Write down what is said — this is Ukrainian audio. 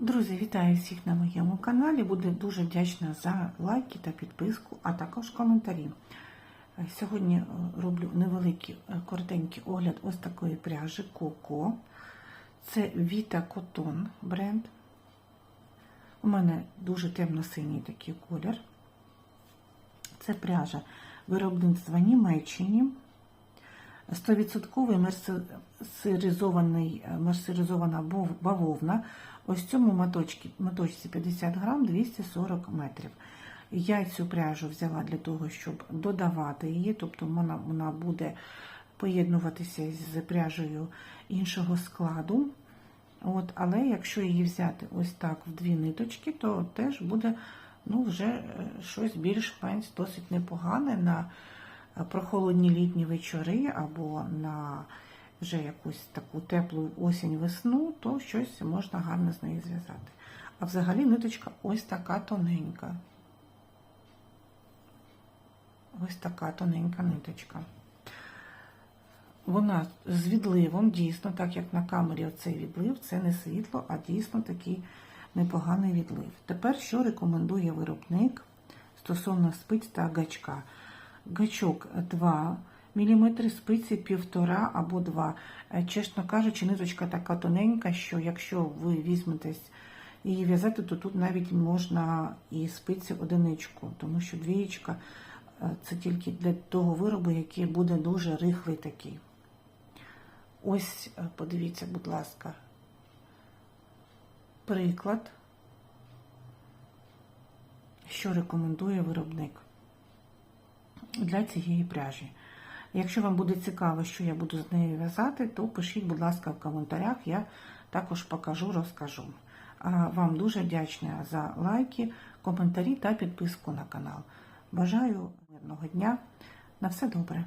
Друзі, вітаю всіх на моєму каналі. Буду дуже вдячна за лайки та підписку, а також коментарі. Сьогодні е, роблю невеликий е, коротенький огляд ось такої пряжі Коко. Це Vita Cotton бренд. У мене дуже темно-синій такий колір. Це пряжа виробництва Німеччині. 100% мерсеризований, мерсеризована бавовна. Ось цьому моточці, моточці 50 грам 240 метрів. Я цю пряжу взяла для того, щоб додавати її, тобто вона, вона буде поєднуватися з пряжею іншого складу. От, але якщо її взяти ось так в дві ниточки, то теж буде ну, вже е, щось більш-менш досить непогане на е, прохолодні літні вечори або на вже якусь таку теплу осінь-весну, то щось можна гарно з неї зв'язати. А взагалі ниточка ось така тоненька. Ось така тоненька ниточка. Вона з відливом, дійсно, так як на камері оцей відлив, це не світло, а дійсно такий непоганий відлив. Тепер що рекомендує виробник стосовно спиць та гачка? Гачок 2 мм, спиці 1,5 або 2. Е, Чесно кажучи, ниточка така тоненька, що якщо ви візьметесь її в'язати, то тут навіть можна і спиці одиничку, тому що двієчка е, це тільки для того виробу, який буде дуже рихлий такий. Ось, е, подивіться, будь ласка, приклад, що рекомендує виробник для цієї пряжі. Якщо вам буде цікаво, що я буду з нею в'язати, то пишіть, будь ласка, в коментарях, я також покажу, розкажу. Вам дуже вдячна за лайки, коментарі та підписку на канал. Бажаю мирного дня. На все добре!